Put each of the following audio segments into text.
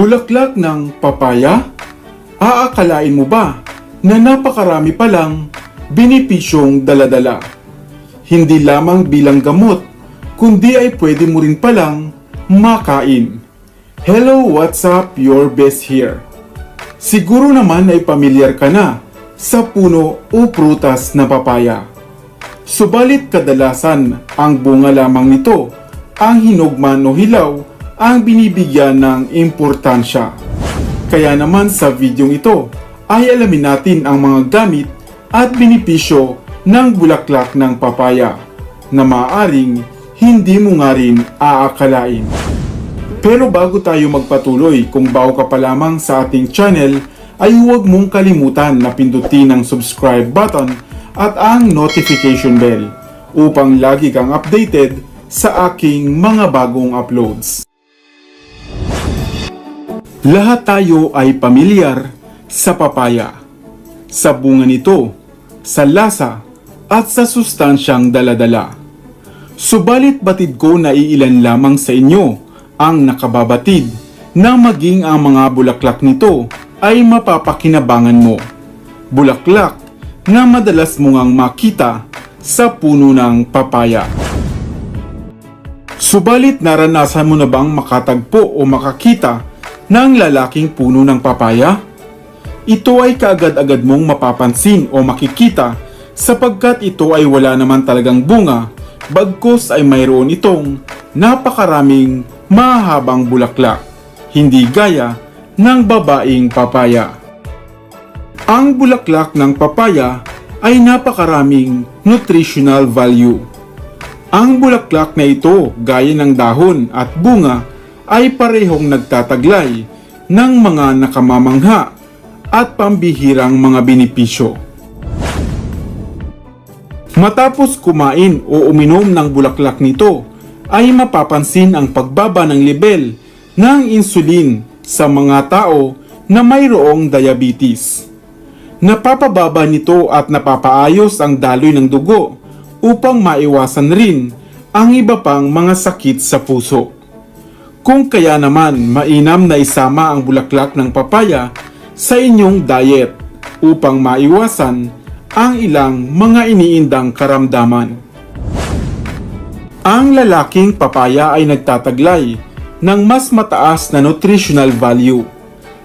Bulaklak ng papaya? Aakalain mo ba na napakarami palang binipisyong daladala? Hindi lamang bilang gamot, kundi ay pwede mo rin palang makain. Hello, what's up? Your best here. Siguro naman ay pamilyar ka na sa puno o prutas na papaya. Subalit kadalasan ang bunga lamang nito, ang hinugman o hilaw ang binibigyan ng importansya. Kaya naman sa videong ito ay alamin natin ang mga gamit at benepisyo ng bulaklak ng papaya na maaring hindi mo nga rin aakalain. Pero bago tayo magpatuloy, kung bago ka pa lamang sa ating channel, ay huwag mong kalimutan na pindutin ang subscribe button at ang notification bell upang lagi kang updated sa aking mga bagong uploads. Lahat tayo ay pamilyar sa papaya, sa bunga nito, sa lasa, at sa sustansyang daladala. Subalit batid ko na iilan lamang sa inyo ang nakababatid na maging ang mga bulaklak nito ay mapapakinabangan mo. Bulaklak na madalas mo ngang makita sa puno ng papaya. Subalit naranasan mo na bang makatagpo o makakita ng lalaking puno ng papaya? Ito ay kaagad-agad mong mapapansin o makikita sapagkat ito ay wala naman talagang bunga bagkos ay mayroon itong napakaraming mahabang bulaklak, hindi gaya ng babaeng papaya. Ang bulaklak ng papaya ay napakaraming nutritional value. Ang bulaklak na ito, gaya ng dahon at bunga, ay parehong nagtataglay ng mga nakamamangha at pambihirang mga benepisyo. Matapos kumain o uminom ng bulaklak nito, ay mapapansin ang pagbaba ng level ng insulin sa mga tao na mayroong diabetes. Napapababa nito at napapaayos ang daloy ng dugo upang maiwasan rin ang iba pang mga sakit sa puso. Kung kaya naman mainam na isama ang bulaklak ng papaya sa inyong diet upang maiwasan ang ilang mga iniindang karamdaman. Ang lalaking papaya ay nagtataglay ng mas mataas na nutritional value,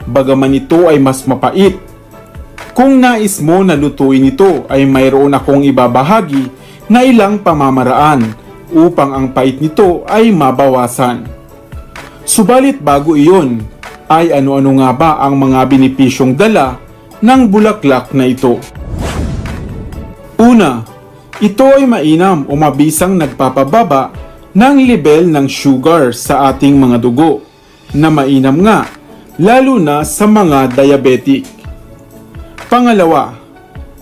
bagaman ito ay mas mapait. Kung nais mo na lutuin ito ay mayroon akong ibabahagi na ilang pamamaraan upang ang pait nito ay mabawasan. Subalit bago iyon, ay ano-ano nga ba ang mga benepisyong dala ng bulaklak na ito? Una, ito ay mainam o mabisang nagpapababa ng level ng sugar sa ating mga dugo na mainam nga lalo na sa mga diabetic. Pangalawa,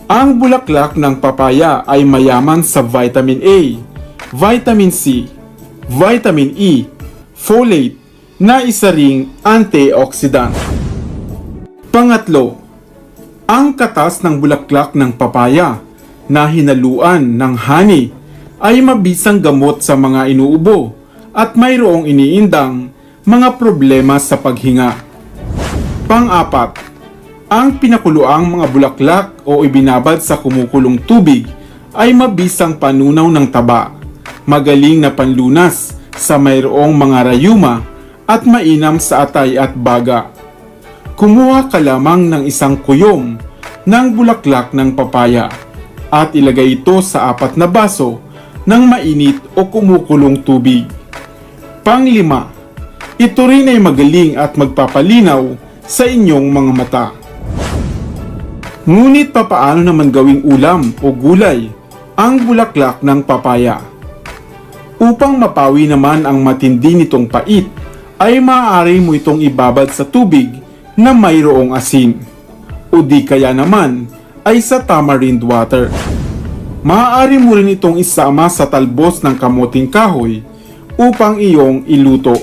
ang bulaklak ng papaya ay mayaman sa vitamin A, vitamin C, vitamin E, folate na isa ring antioxidant. Pangatlo, ang katas ng bulaklak ng papaya na hinaluan ng honey ay mabisang gamot sa mga inuubo at mayroong iniindang mga problema sa paghinga. Pang-apat, ang pinakuluang mga bulaklak o ibinabad sa kumukulong tubig ay mabisang panunaw ng taba, magaling na panlunas sa mayroong mga rayuma at mainam sa atay at baga. Kumuha ka lamang ng isang kuyom ng bulaklak ng papaya at ilagay ito sa apat na baso ng mainit o kumukulong tubig. Panglima, ito rin ay magaling at magpapalinaw sa inyong mga mata. Ngunit papaano naman gawing ulam o gulay ang bulaklak ng papaya? Upang mapawi naman ang matindi nitong pait, ay maaari mo itong ibabad sa tubig na mayroong asin. O di kaya naman ay sa tamarind water. Maaari mo rin itong isama sa talbos ng kamuting kahoy upang iyong iluto.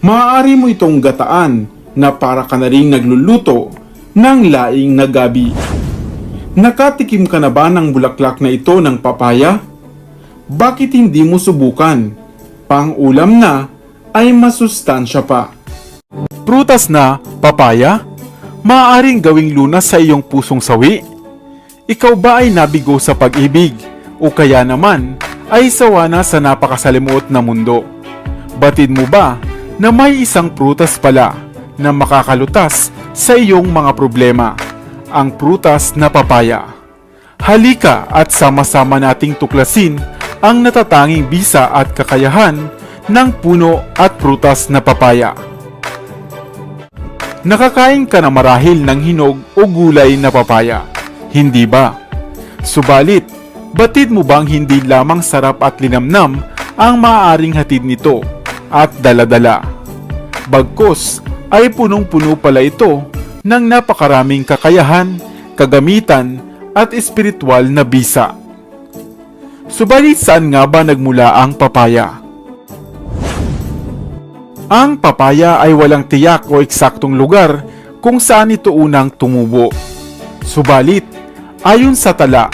Maaari mo itong gataan na para ka na rin nagluluto ng laing na gabi. Nakatikim ka na ba ng bulaklak na ito ng papaya? Bakit hindi mo subukan? Pang ulam na ay masustansya pa. Prutas na papaya? Maaaring gawing lunas sa iyong pusong sawi? Ikaw ba ay nabigo sa pag-ibig? O kaya naman ay sawa na sa napakasalimuot na mundo? Batid mo ba na may isang prutas pala na makakalutas sa iyong mga problema? Ang prutas na papaya. Halika at sama-sama nating tuklasin ang natatanging bisa at kakayahan ng puno at prutas na papaya. Nakakain ka na marahil ng hinog o gulay na papaya, hindi ba? Subalit, batid mo bang hindi lamang sarap at linamnam ang maaaring hatid nito at daladala? Bagkus ay punong-puno pala ito ng napakaraming kakayahan, kagamitan at espiritual na bisa. Subalit saan nga ba nagmula ang papaya? Ang papaya ay walang tiyak o eksaktong lugar kung saan ito unang tumubo. Subalit, ayon sa tala,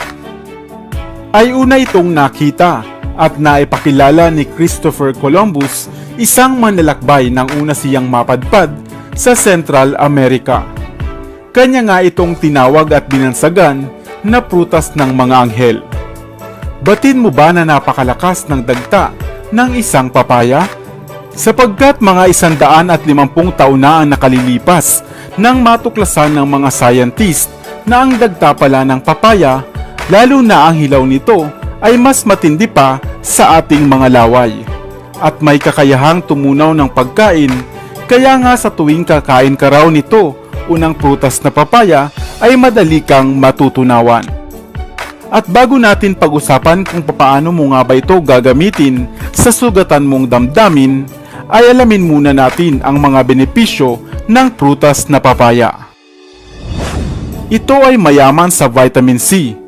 ay una itong nakita at naipakilala ni Christopher Columbus, isang manlalakbay nang una siyang mapadpad sa Central America. Kanya nga itong tinawag at binansagan na prutas ng mga anghel. Batin mo ba na napakalakas ng dagta ng isang papaya? Sapagkat mga isandaan at limampung taon na ang nakalilipas nang matuklasan ng mga scientist na ang dagta pala ng papaya, lalo na ang hilaw nito, ay mas matindi pa sa ating mga laway. At may kakayahang tumunaw ng pagkain, kaya nga sa tuwing kakain ka raw nito, unang prutas na papaya, ay madali kang matutunawan. At bago natin pag-usapan kung papaano mo nga ba ito gagamitin sa sugatan mong damdamin, ay alamin muna natin ang mga benepisyo ng prutas na papaya. Ito ay mayaman sa vitamin C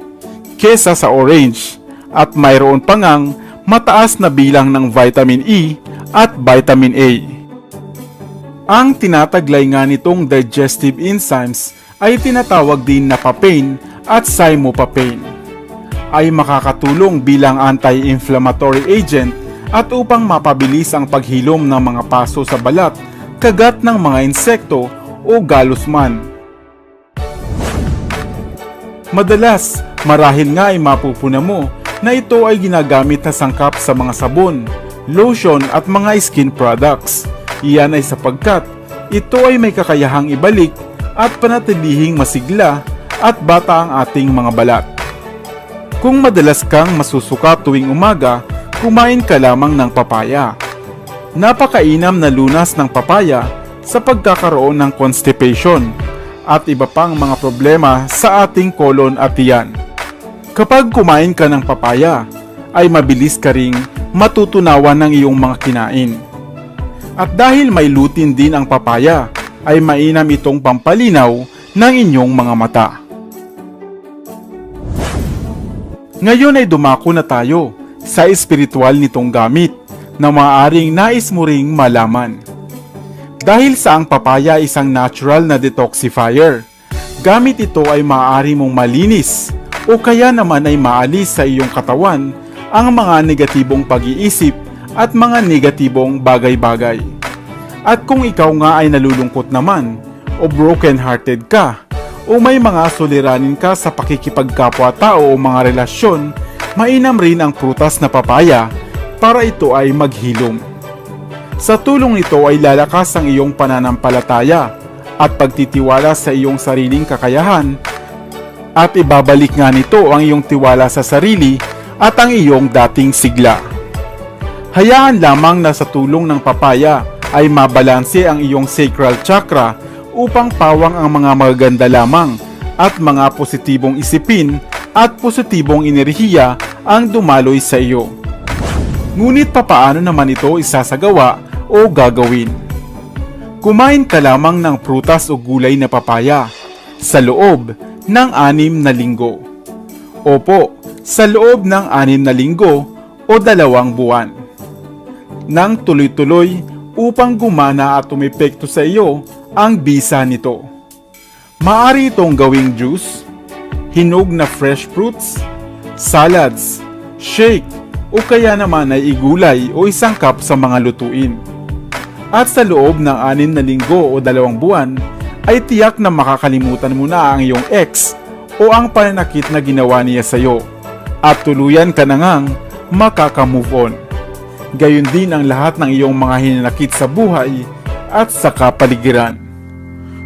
kesa sa orange at mayroon pa mataas na bilang ng vitamin E at vitamin A. Ang tinataglay nga nitong digestive enzymes ay tinatawag din na papain at cymopapain ay makakatulong bilang anti-inflammatory agent at upang mapabilis ang paghilom ng mga paso sa balat, kagat ng mga insekto o galos man. Madalas, marahil nga ay mapupuna mo na ito ay ginagamit na sangkap sa mga sabon, lotion at mga skin products. Iyan ay sapagkat ito ay may kakayahang ibalik at panatilihing masigla at bata ang ating mga balat. Kung madalas kang masusuka tuwing umaga, kumain ka lamang ng papaya. Napakainam na lunas ng papaya sa pagkakaroon ng constipation at iba pang mga problema sa ating kolon at tiyan. Kapag kumain ka ng papaya, ay mabilis ka ring matutunawan ng iyong mga kinain. At dahil may lutin din ang papaya, ay mainam itong pampalinaw ng inyong mga mata. Ngayon ay dumako na tayo sa espiritual nitong gamit na maaaring nais mo ring malaman. Dahil sa ang papaya ay isang natural na detoxifier, gamit ito ay maaari mong malinis o kaya naman ay maalis sa iyong katawan ang mga negatibong pag-iisip at mga negatibong bagay-bagay. At kung ikaw nga ay nalulungkot naman o broken-hearted ka o may mga suliranin ka sa pakikipagkapwa-tao o mga relasyon, mainam rin ang prutas na papaya para ito ay maghilom. Sa tulong nito ay lalakas ang iyong pananampalataya at pagtitiwala sa iyong sariling kakayahan at ibabalik nga nito ang iyong tiwala sa sarili at ang iyong dating sigla. Hayaan lamang na sa tulong ng papaya ay mabalanse ang iyong sacral chakra upang pawang ang mga magaganda lamang at mga positibong isipin at positibong enerhiya ang dumaloy sa iyo. Ngunit papaano naman ito isasagawa o gagawin? Kumain ka lamang ng prutas o gulay na papaya sa loob ng anim na linggo. Opo, sa loob ng anim na linggo o dalawang buwan. Nang tuloy-tuloy upang gumana at umepekto sa iyo ang bisa nito. Maari itong gawing juice, hinog na fresh fruits, salads, shake, o kaya naman ay igulay o isangkap sa mga lutuin. At sa loob ng anin na linggo o dalawang buwan, ay tiyak na makakalimutan mo na ang iyong ex o ang pananakit na ginawa niya sa'yo. At tuluyan ka na ngang makaka-move on. Gayon din ang lahat ng iyong mga hinanakit sa buhay at sa kapaligiran.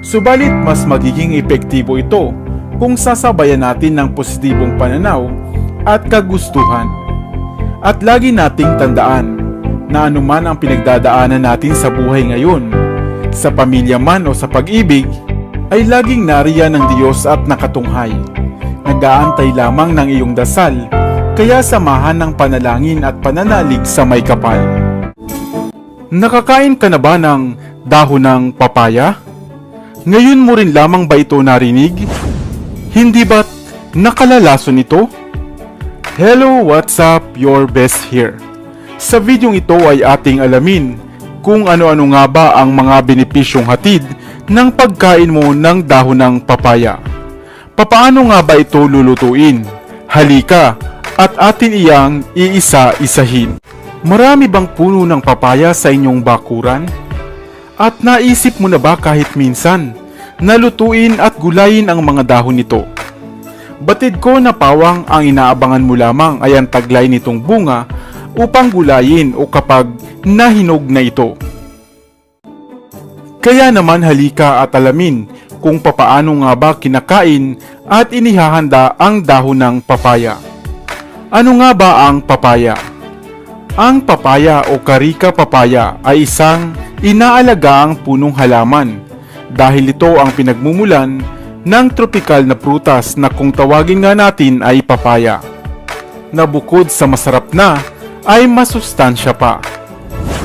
Subalit mas magiging epektibo ito kung sasabayan natin ng positibong pananaw at kagustuhan. At lagi nating tandaan na anuman ang pinagdadaanan natin sa buhay ngayon, sa pamilya man o sa pag-ibig, ay laging nariyan ng Diyos at nakatunghay. Nag-aantay lamang ng iyong dasal, kaya samahan ng panalangin at pananalig sa may kapal. Nakakain ka na ba ng dahon ng papaya? Ngayon mo rin lamang ba ito narinig? Hindi ba't nakalalason ito? Hello, what's up? Your best here. Sa videong ito ay ating alamin kung ano-ano nga ba ang mga benepisyong hatid ng pagkain mo ng dahon ng papaya. Papaano nga ba ito lulutuin? Halika at atin iyang iisa-isahin. Marami bang puno ng papaya sa inyong bakuran? At naisip mo na ba kahit minsan na lutuin at gulayin ang mga dahon nito? Batid ko na pawang ang inaabangan mo lamang ay ang taglay nitong bunga upang gulayin o kapag nahinog na ito. Kaya naman halika at alamin kung papaano nga ba kinakain at inihahanda ang dahon ng papaya. Ano nga ba ang papaya? Ang papaya o karika papaya ay isang inaalagaang punong halaman dahil ito ang pinagmumulan ng tropikal na prutas na kung tawagin nga natin ay papaya na bukod sa masarap na ay masustansya pa.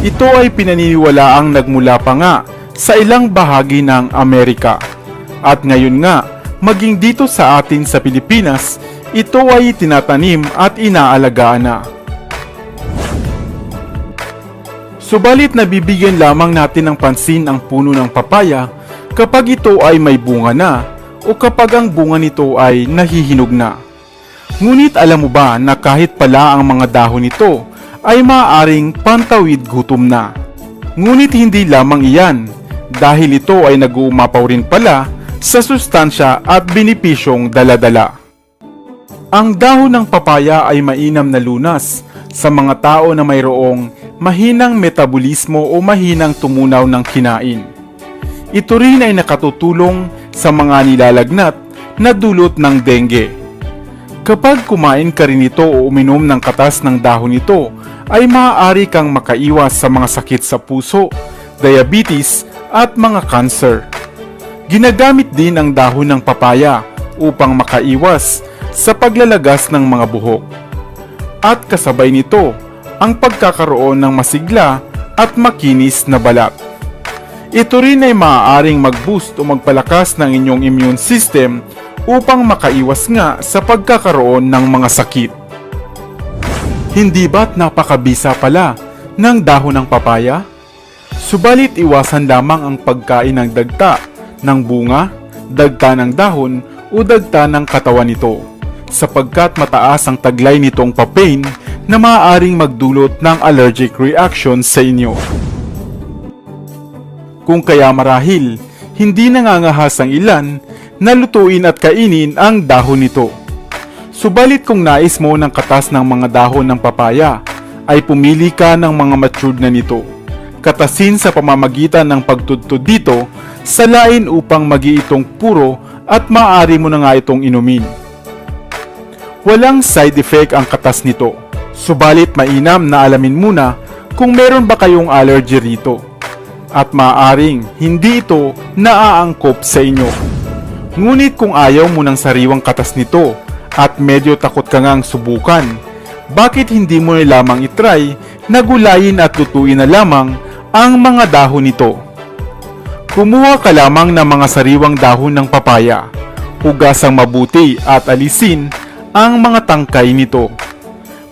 Ito ay pinaniniwalaang nagmula pa nga sa ilang bahagi ng Amerika. At ngayon nga, maging dito sa atin sa Pilipinas, ito ay tinatanim at inaalagaan na. Subalit nabibigyan lamang natin ng pansin ang puno ng papaya kapag ito ay may bunga na o kapag ang bunga nito ay nahihinog na. Ngunit alam mo ba na kahit pala ang mga dahon nito ay maaaring pantawid gutom na. Ngunit hindi lamang iyan dahil ito ay nag-uumapaw rin pala sa sustansya at binipisyong daladala. Ang dahon ng papaya ay mainam na lunas sa mga tao na mayroong mahinang metabolismo o mahinang tumunaw ng kinain. Ito rin ay nakatutulong sa mga nilalagnat na dulot ng dengue. Kapag kumain ka rin ito o uminom ng katas ng dahon nito, ay maaari kang makaiwas sa mga sakit sa puso, diabetes at mga cancer. Ginagamit din ang dahon ng papaya upang makaiwas sa paglalagas ng mga buhok. At kasabay nito, ang pagkakaroon ng masigla at makinis na balat. Ito rin ay maaaring mag-boost o magpalakas ng inyong immune system upang makaiwas nga sa pagkakaroon ng mga sakit. Hindi ba't napakabisa pala ng dahon ng papaya? Subalit iwasan lamang ang pagkain ng dagta ng bunga, dagta ng dahon o dagta ng katawan nito sapagkat mataas ang taglay nitong papain na maaaring magdulot ng allergic reaction sa inyo. Kung kaya marahil, hindi nangangahas ang ilan na lutuin at kainin ang dahon nito. Subalit kung nais mo ng katas ng mga dahon ng papaya, ay pumili ka ng mga matured na nito. Katasin sa pamamagitan ng pagtudtod dito sa lain upang magiitong puro at maaari mo na nga itong inumin. Walang side effect ang katas nito. Subalit mainam na alamin muna kung meron ba kayong allergy rito. At maaring hindi ito naaangkop sa inyo. Ngunit kung ayaw mo ng sariwang katas nito at medyo takot ka ngang subukan, bakit hindi mo na lamang itry na gulayin at lutuin na lamang ang mga dahon nito? Kumuha ka lamang ng mga sariwang dahon ng papaya, hugasang mabuti at alisin ang mga tangkay nito.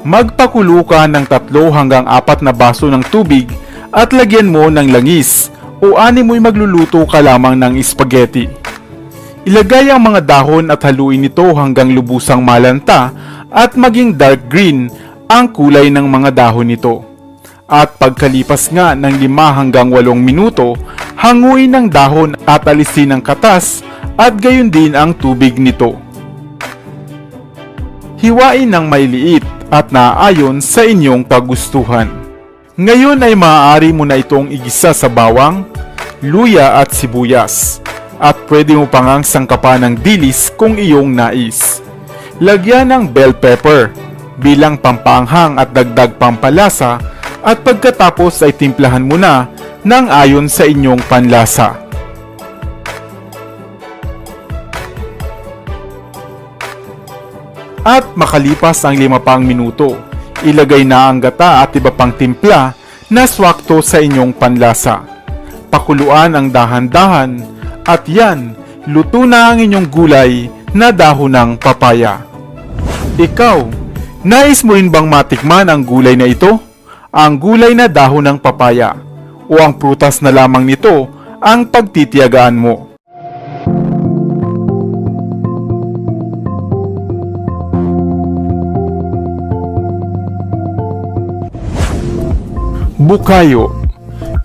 Magpakulo ka ng tatlo hanggang apat na baso ng tubig at lagyan mo ng langis o ani mo'y magluluto ka lamang ng spaghetti. Ilagay ang mga dahon at haluin ito hanggang lubusang malanta at maging dark green ang kulay ng mga dahon nito. At pagkalipas nga ng 5 hanggang 8 minuto, hanguin ang dahon at alisin ang katas at gayon din ang tubig nito. Hiwain ng mailiit at naaayon sa inyong kagustuhan. Ngayon ay maaari mo na itong igisa sa bawang, luya at sibuyas. At pwede mo pangang sangkapan ng dilis kung iyong nais. Lagyan ng bell pepper bilang pampanghang at dagdag pampalasa at pagkatapos ay timplahan mo na ng ayon sa inyong panlasa. At makalipas ang lima pang minuto, ilagay na ang gata at iba pang timpla na swakto sa inyong panlasa. Pakuluan ang dahan-dahan at yan, luto na ang inyong gulay na dahon ng papaya. Ikaw, nais mo rin bang matikman ang gulay na ito? Ang gulay na dahon ng papaya o ang prutas na lamang nito ang pagtitiyagaan mo. Bukayo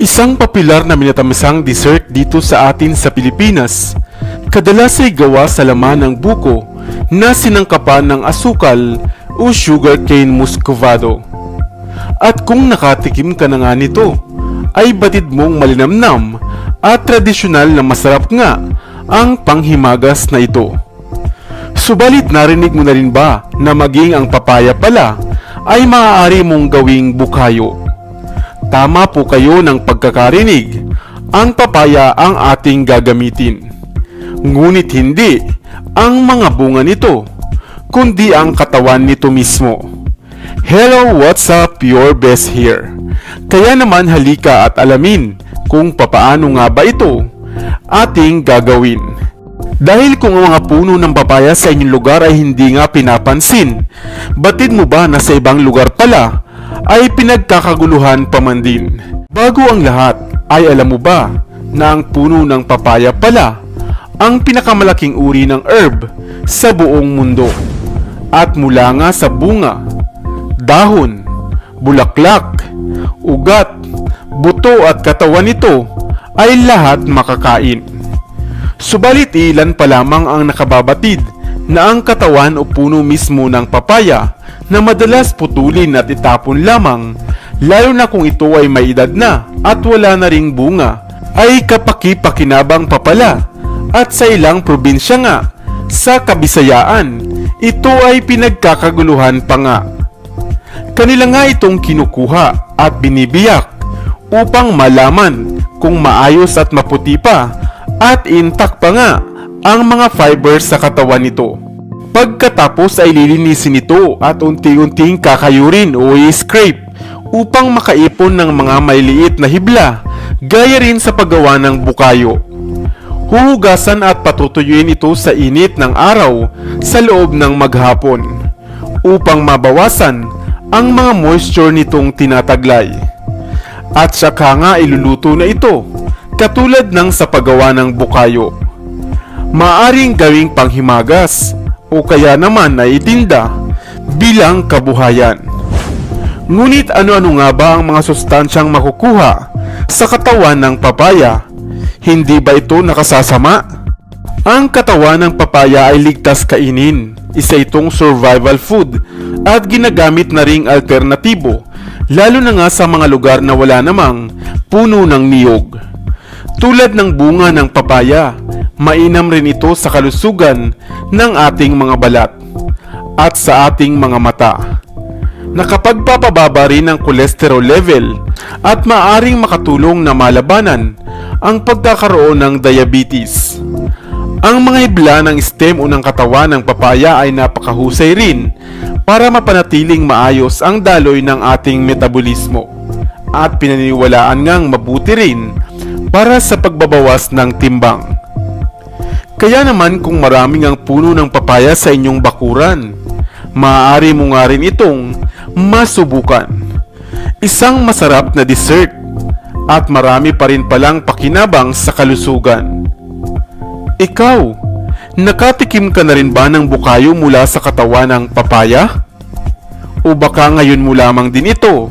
Isang popular na minatamisang dessert dito sa atin sa Pilipinas. Kadalas ay gawa sa laman ng buko na sinangkapan ng asukal o sugarcane muscovado. At kung nakatikim ka na nga nito, ay batid mong malinamnam at tradisyonal na masarap nga ang panghimagas na ito. Subalit narinig mo na rin ba na maging ang papaya pala ay maaari mong gawing bukayo? Tama po kayo ng pagkakarinig. Ang papaya ang ating gagamitin. Ngunit hindi ang mga bunga nito, kundi ang katawan nito mismo. Hello, what's up? Your best here. Kaya naman halika at alamin kung papaano nga ba ito ating gagawin. Dahil kung ang mga puno ng papaya sa inyong lugar ay hindi nga pinapansin, batid mo ba na sa ibang lugar pala ay pinagkakaguluhan pa man din. Bago ang lahat, ay alam mo ba na ang puno ng papaya pala ang pinakamalaking uri ng herb sa buong mundo. At mula nga sa bunga, dahon, bulaklak, ugat, buto at katawan nito ay lahat makakain. Subalit ilan pa lamang ang nakababatid na ang katawan o puno mismo ng papaya na madalas putulin at itapon lamang lalo na kung ito ay may edad na at wala na ring bunga ay kapaki-pakinabang pa pala at sa ilang probinsya nga sa kabisayaan ito ay pinagkakaguluhan pa nga. Kanila nga itong kinukuha at binibiyak upang malaman kung maayos at maputi pa at intact pa nga ang mga fibers sa katawan nito. Pagkatapos ay lilinisin ito at unti-unting kakayurin o i-scrape upang makaipon ng mga maliliit na hibla gaya rin sa paggawa ng bukayo. Huhugasan at patutuyuin ito sa init ng araw sa loob ng maghapon upang mabawasan ang mga moisture nitong tinataglay. At saka nga iluluto na ito katulad ng sa paggawa ng bukayo. Maaring gawing panghimagas o kaya naman ay itinda bilang kabuhayan. Ngunit ano-ano nga ba ang mga sustansyang makukuha sa katawan ng papaya? Hindi ba ito nakasasama? Ang katawan ng papaya ay ligtas kainin. Isa itong survival food at ginagamit na ring alternatibo lalo na nga sa mga lugar na wala namang puno ng niyog. Tulad ng bunga ng papaya, mainam rin ito sa kalusugan ng ating mga balat at sa ating mga mata. Nakapagpapababa rin ng cholesterol level at maaring makatulong na malabanan ang pagkakaroon ng diabetes. Ang mga hibla ng stem o ng katawan ng papaya ay napakahusay rin para mapanatiling maayos ang daloy ng ating metabolismo at pinaniniwalaan ngang mabuti rin para sa pagbabawas ng timbang. Kaya naman kung maraming ang puno ng papaya sa inyong bakuran, maaari mo nga rin itong masubukan. Isang masarap na dessert at marami pa rin palang pakinabang sa kalusugan. Ikaw, nakatikim ka na rin ba ng bukayo mula sa katawan ng papaya? O baka ngayon mo lamang din ito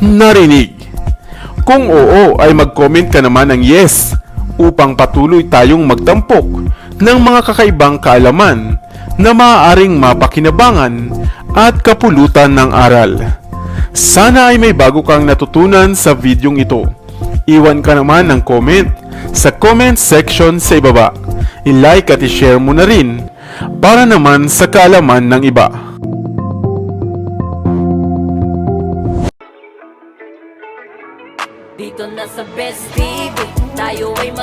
narinig? Kung oo ay mag-comment ka naman ng yes upang patuloy tayong magtampok ng mga kakaibang kaalaman na maaaring mapakinabangan at kapulutan ng aral. Sana ay may bago kang natutunan sa videong ito. Iwan ka naman ng comment sa comment section sa ibaba. I-like at i-share mo na rin para naman sa kaalaman ng iba. Dito na sa Best TV, tayo ay